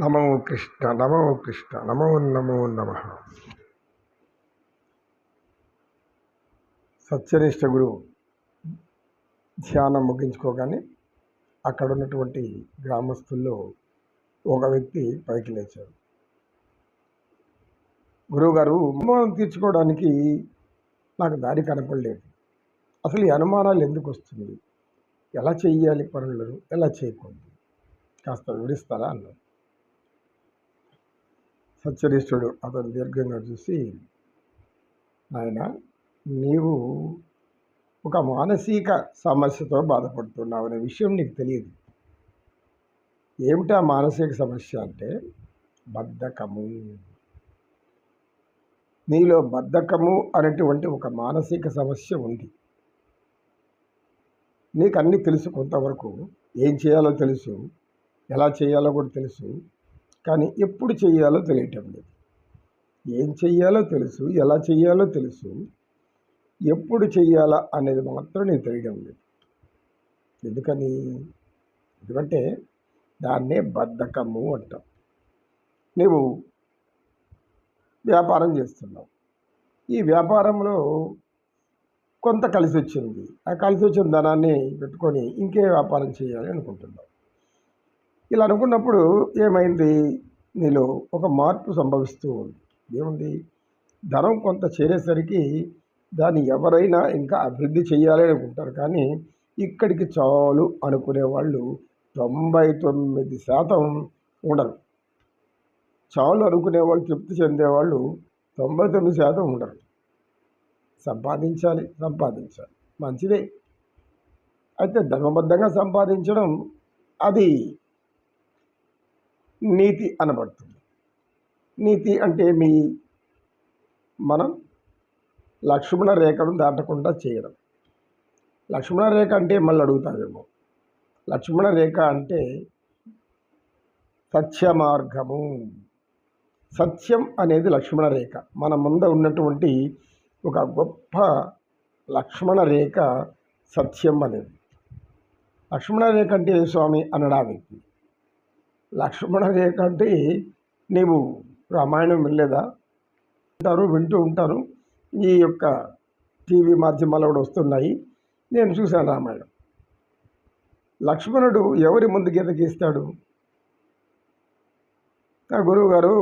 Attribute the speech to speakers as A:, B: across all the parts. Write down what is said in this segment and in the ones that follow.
A: నమో కృష్ణ నమో కృష్ణ నమో నమో నమ. సత్యనిష్ట గురు ధ్యానం ముగించుకోగానే అక్కడ ఉన్నటువంటి గ్రామస్తుల్లో ఒక వ్యక్తి పైకి లేచాడు. గురువుగారు అనుమానం తీర్చుకోవడానికి నాకు దారి కనపడలేదు. అసలు ఈ అనుమానాలు ఎందుకు వస్తుంది? ఎలా చెయ్యాలి పనులను? ఎలా చేయకూడదు? కాస్త వివరిస్తారా? అన్నారు సత్యనిష్ఠుడు అతను దీర్ఘంగా చూసి ఆయన నీవు ఒక మానసిక సమస్యతో బాధపడుతున్నావు అనే విషయం నీకు తెలియదు. ఏమిటా మానసిక సమస్య అంటే బద్ధకము. నీలో బద్ధకము అనేటువంటి ఒక మానసిక సమస్య ఉంది. నీకు అన్నీ తెలుసు కొంతవరకు. ఏం చేయాలో తెలుసు. ఎలా చేయాలో కూడా తెలుసు. కానీ ఎప్పుడు చేయాలో తెలియటం లేదు. ఏం చెయ్యాలో తెలుసు ఎలా చెయ్యాలో తెలుసు ఎప్పుడు చెయ్యాలా అనేది మాత్రం నేను తెలియడం లేదు. ఎందుకని? ఎందుకంటే దాన్నే బద్ధకము అంటాం. నీవు వ్యాపారం చేస్తున్నావు. ఈ వ్యాపారంలో కొంత కలిసి వచ్చింది ఆ కలిసి వచ్చిన ధనాన్ని పెట్టుకొని ఇంకే వ్యాపారం చేయాలి అనుకుంటున్నావు. ఇలా అనుకున్నప్పుడు ఏమైంది? నీలో ఒక మార్పు సంభవిస్తూ ఉంది. ఏముంది? ధనం కొంత చేరేసరికి దాన్ని ఎవరైనా ఇంకా అభివృద్ధి చేయాలి అనుకుంటారు. కానీ ఇక్కడికి చాలు అనుకునే వాళ్ళు తొంభై తొమ్మిది శాతం ఉండరు. చాలు అనుకునే వాళ్ళు తృప్తి చెందేవాళ్ళు తొంభై తొమ్మిది శాతం ఉండరు. సంపాదించాలి సంపాదించాలి. మంచిదే. అయితే ధర్మబద్ధంగా సంపాదించడం అది నీతి అనబడుతుంది. నీతి అంటే మీ మనం లక్ష్మణ రేఖను దాటకుండా చేయడం. లక్ష్మణ రేఖ అంటే మళ్ళీ అడుగుతావేమో. లక్ష్మణ రేఖ అంటే సత్య మార్గము సత్యం అనేది లక్ష్మణ రేఖ. మన ముంద ఉన్నటువంటి ఒక గొప్ప లక్ష్మణ రేఖ సత్యం అనేది. లక్ష్మణ రేఖ అంటే స్వామి అనడా వ్యక్తి లక్ష్మణ రేఖ అంటే నీవు రామాయణం వినలేదా? ఉంటారు వింటూ ఉంటారు. ఈ యొక్క టీవీ మాధ్యమాలు కూడా వస్తున్నాయి. నేను చూశాను రామాయణం. లక్ష్మణుడు ఎవరి ముందు గీత గీస్తాడు? నా గురువు గారు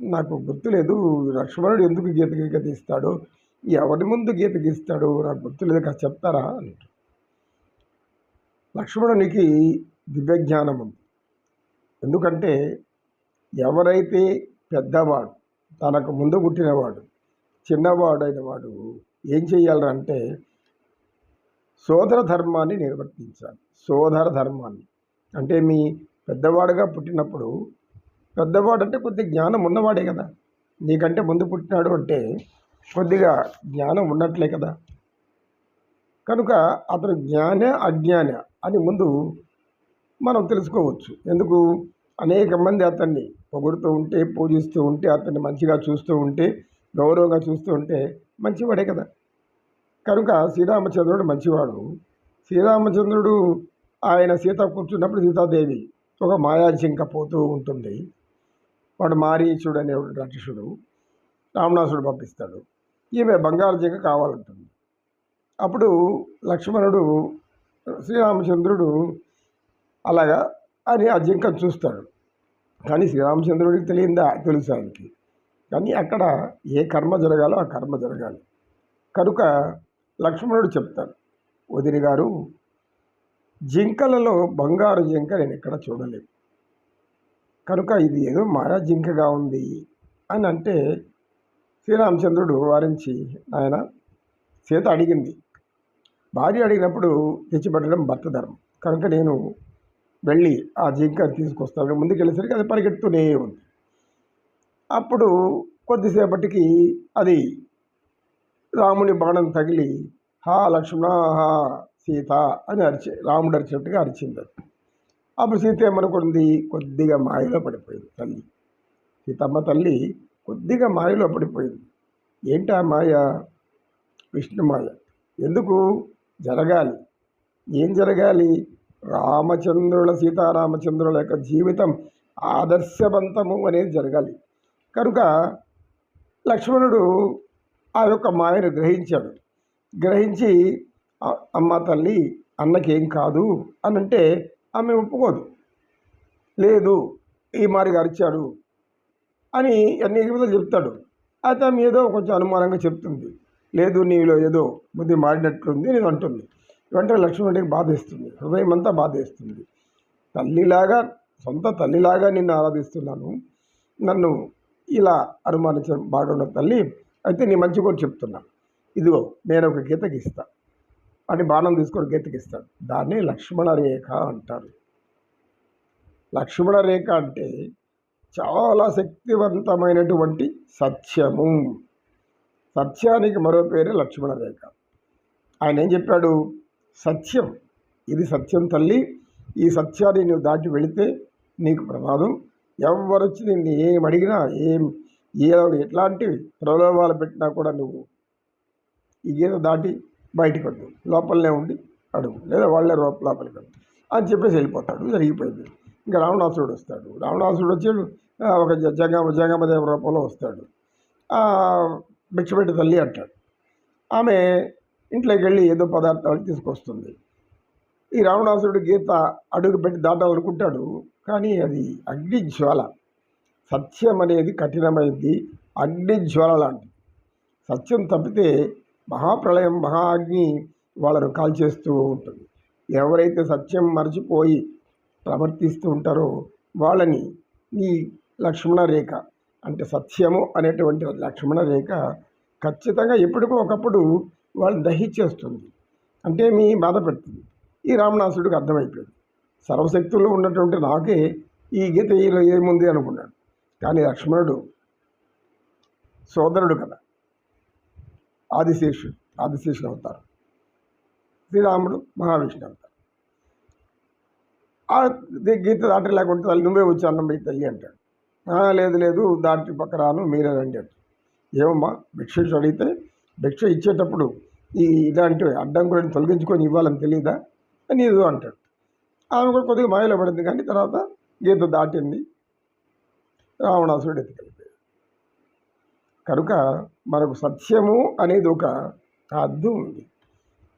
A: నాకు గుర్తులేదు లక్ష్మణుడు ఎందుకు గీత గీత తీస్తాడు ఎవరి ముందు గీత గీస్తాడు? నాకు గుర్తులేదు కాదు చెప్తారా? అంటారు. లక్ష్మణునికి దివ్యజ్ఞానం ఉంది. ఎందుకంటే ఎవరైతే పెద్దవాడు తనకు ముందు పుట్టినవాడు చిన్నవాడైన వాడు ఏం చేయాలంటే సోదర ధర్మాన్ని నిర్వర్తించాలి. సోదర ధర్మాన్ని. అంటే మీ పెద్దవాడుగా పుట్టినప్పుడు పెద్దవాడు అంటే కొద్ది జ్ఞానం ఉన్నవాడే కదా. నీకంటే ముందు పుట్టినాడు అంటే కొద్దిగా జ్ఞానం ఉన్నట్లే కదా. కనుక అతను జ్ఞాన అజ్ఞాన అని ముందు మనం తెలుసుకోవచ్చు. ఎందుకు? అనేక మంది అతన్ని పొగుడుతూ ఉంటే పూజిస్తూ ఉంటే అతన్ని మంచిగా చూస్తూ ఉంటే గౌరవంగా చూస్తూ ఉంటే మంచివాడే కదా. కనుక శ్రీరామచంద్రుడు మంచివాడు. శ్రీరామచంద్రుడు ఆయన సీత కూర్చున్నప్పుడు సీతాదేవి ఒక మాయాజింక పోతూ ఉంటుంది. వాడు మారీచుడు అనే రాక్షసుడు. రావణాసుడు పంపిస్తాడు. ఈమె బంగారు జింక కావాలంటుంది. అప్పుడు లక్ష్మణుడు శ్రీరామచంద్రుడు అలాగా అని ఆ జింకను చూస్తాడు. కానీ శ్రీరామచంద్రుడికి తెలియందా? తెలుసు ఆయనకి. కానీ అక్కడ ఏ కర్మ జరగాలో ఆ కర్మ జరగాలి. కనుక లక్ష్మణుడు చెప్తాడు వదిలి గారు జింకలలో బంగారు జింక నేను ఎక్కడ చూడలేదు. కనుక ఇది ఏదో మాయా జింకగా ఉంది అని అంటే శ్రీరామచంద్రుడు వారించి ఆయన సీత అడిగింది. భార్య అడిగినప్పుడు తెచ్చిపెట్టడం భర్త ధర్మం. కనుక నేను వెళ్ళి ఆ జింక తీసుకొస్తాను ముందుకు వెళ్ళేసరికి అది పరిగెడుతూనే ఉంది. అప్పుడు కొద్దిసేపటికి అది రాముని బాణం తగిలి హా లక్ష్మణ హా సీత అని అరిచి రాముడు అరిచినట్టుగా అరిచింది అది. అప్పుడు సీత ఏమనుకుంది? కొద్దిగా మాయలో పడిపోయింది తల్లి. సీతమ్మ తల్లి కొద్దిగా మాయలో పడిపోయింది. ఏంటి ఆ మాయ? విష్ణు మాయ. ఎందుకు? జరగాలి. ఏం జరగాలి? రామచంద్రుల సీతారామచంద్రుల యొక్క జీవితం ఆదర్శవంతము అనేది జరగాలి. కనుక లక్ష్మణుడు ఆ యొక్క మాయను గ్రహించాడు. గ్రహించి అమ్మ తల్లి అన్నకేం కాదు అని అంటే ఆమె ఒప్పుకోదు. లేదు ఈ మారిగా అరిచాడు అని అన్ని విధాలు చెప్తాడు. అయితే ఆమె ఏదో కొంచెం అనుమానంగా చెప్తుంది. లేదు నీలో ఏదో బుద్ధి మారినట్లుంది నేను అంటుంది. వెంటనే లక్ష్మణుడికి బాధేస్తుంది. హృదయం అంతా బాధేస్తుంది. తల్లిలాగా సొంత తల్లిలాగా నిన్ను ఆరాధిస్తున్నాను. నన్ను ఇలా అనుమానించడం బాగున్న తల్లి అయితే నీ మంచి కూడా చెప్తున్నా. ఇదిగో నేను ఒక గీతకి ఇస్తా. అని బాణం తీసుకొని గీతకి ఇస్తాడు. దాన్ని లక్ష్మణ రేఖ అంటారు. లక్ష్మణ రేఖ అంటే చాలా శక్తివంతమైనటువంటి సత్యము. సత్యానికి మరో పేరే లక్ష్మణ రేఖ. ఆయన ఏం చెప్పాడు? సత్యం. ఇది సత్యం తల్లి. ఈ సత్యాన్ని నువ్వు దాటి వెళితే నీకు ప్రమాదం. ఎవరు వచ్చి నిన్ను ఏం అడిగినా ఏం ఏ ఎట్లాంటి ప్రలోభాలు పెట్టినా కూడా నువ్వు ఈ గీత దాటి బయటికి వద్దు. లోపలనే ఉండి అడుగు. లేదా వాళ్ళే లోపలికి వద్దు. అని చెప్పేసి వెళ్ళిపోతాడు. జరిగిపోయింది. ఇంకా రావణాసురుడు వస్తాడు. రావణాసురుడు వచ్చాడు ఒక జ- జంగమ జంగమదేవ రూపంలో వస్తాడు. భిక్షపెట్టి తల్లి అంటాడు. ఆమె ఇంట్లోకి వెళ్ళి ఏదో పదార్థాలు తీసుకొస్తుంది. ఈ రావణాసురుడు గీత అడుగు పెట్టి దాటాలనుకుంటాడు కానీ అది అగ్ని జ్వాల సత్యం అనేది కఠినమైంది. అగ్ని జ్వాల లాంటిది. సత్యం తప్పితే మహాప్రళయం మహా అగ్ని వాళ్ళను కాల్చేస్తూ ఉంటుంది. ఎవరైతే సత్యం మర్చిపోయి ప్రవర్తిస్తూ ఉంటారో వాళ్ళని ఈ లక్ష్మణ రేఖ అంటే సత్యము అనేటువంటి లక్ష్మణ రేఖ ఖచ్చితంగా ఎప్పటికో ఒకప్పుడు వాళ్ళు దహించేస్తుంది అంటే మీ బాధ పెడుతుంది. ఈ రామణాసుడికి అర్థమైపోయింది. సర్వశక్తుల్లో ఉన్నటువంటి నాకే ఈ గీత ఈలో ఏముంది అనుకున్నాడు. కానీ లక్ష్మణుడు సోదరుడు కదా. ఆదిశేషుడు ఆదిశేషుడు అవుతారు. శ్రీరాముడు మహావిష్ణు అవుతారు. ఆ గీత దాటి లేకుంటే తల్లి నువ్వే వచ్చి అన్నం పోయి తల్లి అంటాడు. లేదు లేదు దాటి పక్క రాను మీరే రండి అంటాడు. ఏమమ్మా భిక్ష అడిగితే భిక్ష ఇచ్చేటప్పుడు ఈ ఇలాంటి అడ్డంకులను తొలగించుకొని ఇవ్వాలని తెలియదా అని ఏదో అంటాడు. ఆమె కూడా కొద్దిగా మాయలో పడింది కానీ తర్వాత గీత దాటింది. రావణాసురుడు ఎత్తుకెళ్ళిపోయాడు. కనుక మనకు సత్యము అనేది ఒక హద్దు ఉంది.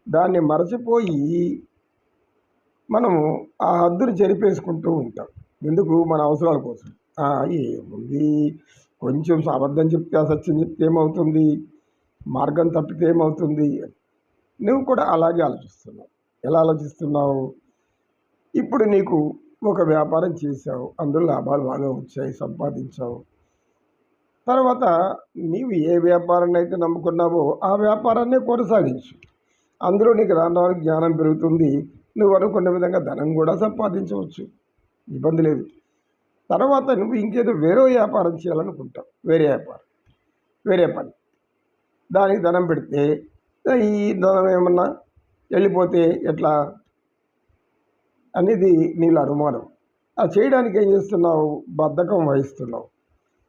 A: దాన్ని మరచిపోయి మనము ఆ హద్దును చెరిపేసుకుంటూ ఉంటాం. ఎందుకు? మన అవసరాల కోసం. ఏముంది? కొంచెం అబద్ధం చెప్తే అసత్యం చెప్తే ఏమవుతుంది? మార్గం తప్పితే ఏమవుతుంది? నువ్వు కూడా అలాగే ఆలోచిస్తున్నావు. ఎలా ఆలోచిస్తున్నావు? ఇప్పుడు నీకు ఒక వ్యాపారం చేసావు అందులో లాభాలు బాగా వచ్చాయి సంపాదించావు. తర్వాత నీవు ఏ వ్యాపారాన్ని అయితే నమ్ముకున్నావో ఆ వ్యాపారాన్ని కొనసాగించు. అందులో నీకు రాను రాను జ్ఞానం పెరుగుతుంది. నువ్వు అనుకున్న విధంగా ధనం కూడా సంపాదించవచ్చు. ఇబ్బంది లేదు. తర్వాత నువ్వు ఇంకేదో వేరే వ్యాపారం చేయాలనుకుంటావు. వేరే వ్యాపారం. వేరే పని. దానికి ధనం పెడితే ఈ ధనం ఏమన్నా వెళ్ళిపోతే ఎట్లా? అనేది నీళ్ళ అనుమానం. ఆ చేయడానికి ఏం చేస్తున్నావు? బద్ధకం వహిస్తున్నావు.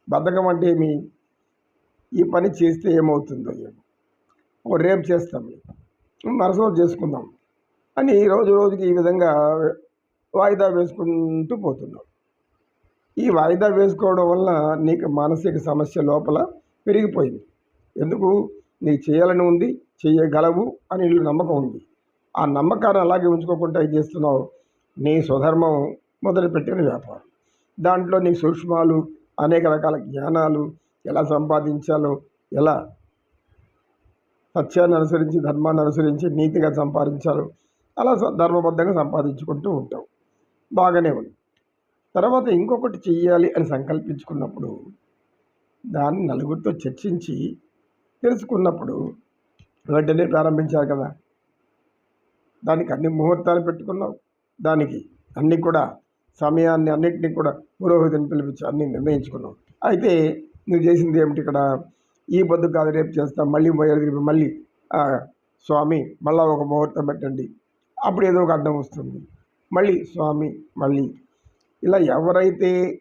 A: బద్ధకం అంటే ఏమి? ఈ పని చేస్తే ఏమవుతుందో ఏమో. ఓ రేపు చేస్తాం మరుసటి చేసుకుందాం అని రోజు రోజుకి ఈ విధంగా వాయిదా వేసుకుంటూ పోతున్నావు. ఈ వాయిదా వేసుకోవడం వల్ల నీకు మానసిక సమస్య లోపల పెరిగిపోయింది. ఎందుకు? నీకు చేయాలని ఉంది చేయగలవు అని నీళ్ళు నమ్మకం ఉంది. ఆ నమ్మకాన్ని అలాగే ఉంచుకోకుండా ఏం చేస్తున్నావు? నీ స్వధర్మం మొదలుపెట్టిన వ్యాపారం. దాంట్లో నీ సూక్ష్మాలు అనేక రకాల జ్ఞానాలు ఎలా సంపాదించాలో ఎలా సత్యాన్ని అనుసరించి ధర్మాన్ని అనుసరించి నీతిగా సంపాదించాలో అలా ధర్మబద్ధంగా సంపాదించుకుంటూ ఉంటావు. బాగానే ఉంది. తర్వాత ఇంకొకటి చెయ్యాలి అని సంకల్పించుకున్నప్పుడు దాన్ని నలుగురితో చర్చించి తెలుసుకున్నప్పుడు వెంటనే ప్రారంభించారు కదా. దానికి అన్ని ముహూర్తాలు పెట్టుకున్నావు. దానికి అన్నీ కూడా సమయాన్ని అన్నింటినీ కూడా పురోహితుని పిలిపించి అన్నీ నిర్ణయించుకున్నావు. అయితే నువ్వు చేసింది ఏమిటి ఇక్కడ? ఈ పొద్దు కాదు రేపు చేస్తాం మళ్ళీ పోయేది రేపు మళ్ళీ స్వామి మళ్ళా ఒక ముహూర్తం పెట్టండి. అప్పుడు ఏదో ఒక అడ్డం వస్తుంది. మళ్ళీ స్వామి మళ్ళీ. ఇలా ఎవరైతే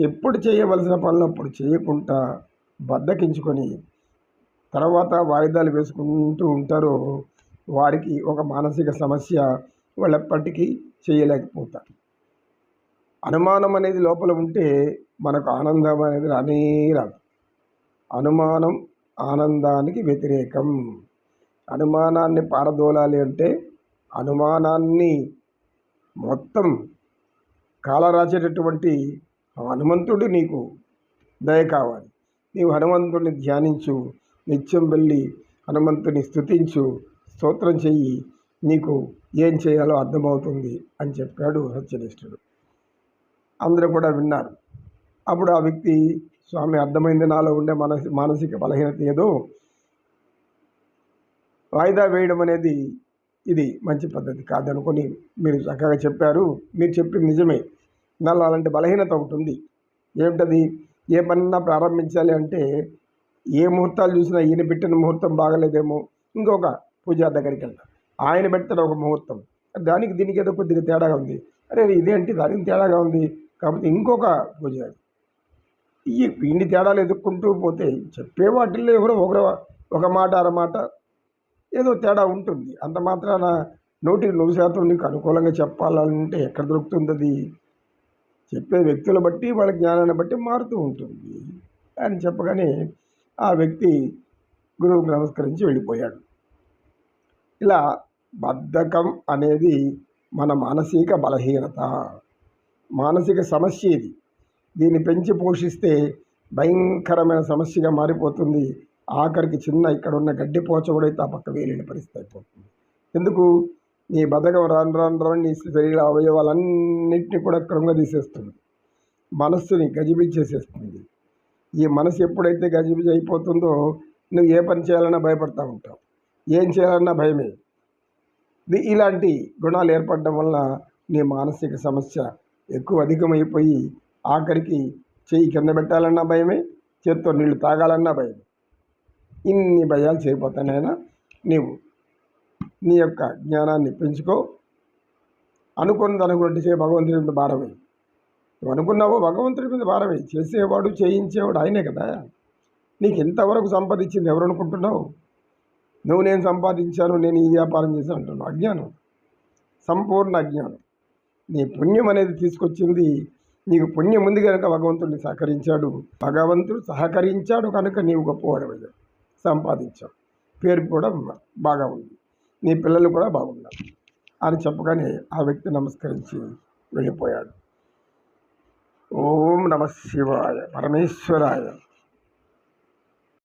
A: ఎప్పుడు చేయవలసిన పనులు అప్పుడు చేయకుండా బద్దకించుకొని తర్వాత వాయిదాలు వేసుకుంటూ ఉంటారో వారికి ఒక మానసిక సమస్య వాళ్ళు ఎప్పటికీ చేయలేకపోతారు. అనుమానం అనేది లోపల ఉంటే మనకు ఆనందం అనేది రానే రాదు. అనుమానం ఆనందానికి వ్యతిరేకం. అనుమానాన్ని పారదోలాలి అంటే అనుమానాన్ని మొత్తం కాలరాచేటటువంటి హనుమంతుడు నీకు దయ కావాలి. నీవు హనుమంతుడిని ధ్యానించు. నిత్యం వెళ్ళి హనుమంతుని స్థుతించు స్తోత్రం చెయ్యి నీకు ఏం చేయాలో అర్థమవుతుంది అని చెప్పాడు సత్యనిష్ఠుడు. అందరూ కూడా విన్నారు. అప్పుడు ఆ వ్యక్తి స్వామి అర్థమైంది నాలో ఉండే మనసి మానసిక బలహీనత ఏదో వాయిదా వేయడం అనేది ఇది మంచి పద్ధతి కాదనుకొని మీరు చక్కగా చెప్పారు. మీరు చెప్పింది నిజమే. నాలో అలాంటి బలహీనత ఒకటి ఉంది ఏమిటది? ఏ పనన్నా ప్రారంభించాలి అంటే ఏ ముహూర్తాలు చూసినా ఈయన పెట్టిన ముహూర్తం బాగలేదేమో. ఇంకొక పూజా దగ్గరికి వెళ్తాం. ఆయన పెడతాడు ఒక ముహూర్తం. దానికి దీనికి ఏదో కొద్దిగా తేడాగా ఉంది. అరే ఇదేంటి దానికి తేడాగా ఉంది. కాబట్టి ఇంకొక పూజ ఈ ఇన్ని తేడాలు ఎదుర్కొంటూ పోతే చెప్పే వాటిల్లో ఎవరో ఒకరు ఒక మాట అరమాట ఏదో తేడా ఉంటుంది. అంత మాత్రాన నూటికి నూరు శాతం నీకు అనుకూలంగా చెప్పాలంటే ఎక్కడ దొరుకుతుంది అది? చెప్పే వ్యక్తుల బట్టి వాళ్ళ జ్ఞానాన్ని బట్టి మారుతూ ఉంటుంది. అని చెప్పగానే ఆ వ్యక్తి గురువుకు నమస్కరించి వెళ్ళిపోయాడు. ఇలా బద్ధకం అనేది మన మానసిక బలహీనత. మానసిక సమస్య ఇది. దీన్ని పెంచి పోషిస్తే భయంకరమైన సమస్యగా మారిపోతుంది. ఆఖరికి చిన్న ఇక్కడ ఉన్న గడ్డిపోచ కూడా అయితే ఆ పక్క వేలిన పరిస్థితి అయిపోతుంది. ఎందుకు? నీ బద్ధకం రాను రాను రాను నీ శరీర అవయవాలన్నింటినీ కూడా కృంగదీసేస్తుంది మనస్సుని గజిబిచ్చేసేస్తుంది ఈ మనసు ఎప్పుడైతే గజిబిజి అయిపోతుందో నువ్వు ఏ పని చేయాలన్నా భయపడతా ఉంటావు. ఏం చేయాలన్నా భయమే. ఇలాంటి గుణాలు ఏర్పడడం వల్ల నీ మానసిక సమస్య ఎక్కువ అధికమైపోయి ఆఖరికి చెయ్యి కింద పెట్టాలన్నా భయమే చేత్తో నీళ్ళు తాగాలన్నా భయమే. ఇన్ని భయాలు చేరిపోతానైనా నీవు నీ యొక్క జ్ఞానాన్ని పెంచుకో. అనుకున్నది అనుకున్నట్టు చేయ భగవంతుడి భారమే నువ్వు అనుకున్నావో భగవంతుడి మీద భారమే. చేసేవాడు చేయించేవాడు ఆయనే కదా. నీకు ఎంతవరకు సంపాదించింది ఎవరు అనుకుంటున్నావు? నువ్వు నేను సంపాదించాను నేను ఈ వ్యాపారం చేశాను అంటున్నావు. అజ్ఞానం. సంపూర్ణ అజ్ఞానం. నీ పుణ్యం అనేది తీసుకొచ్చింది. నీకు పుణ్యం ఉంది కనుక భగవంతుడిని సహకరించాడు. భగవంతుడు సహకరించాడు కనుక నీవు గొప్పవాడవయ్యావు సంపాదించావు. పేరు కూడా బాగా ఉంది. నీ పిల్లలు కూడా బాగున్నారు. అని చెప్పగానే ఆ వ్యక్తి నమస్కరించి వెళ్ళిపోయాడు. ఓం నమ శివాయ పరమేశ్వరాయ.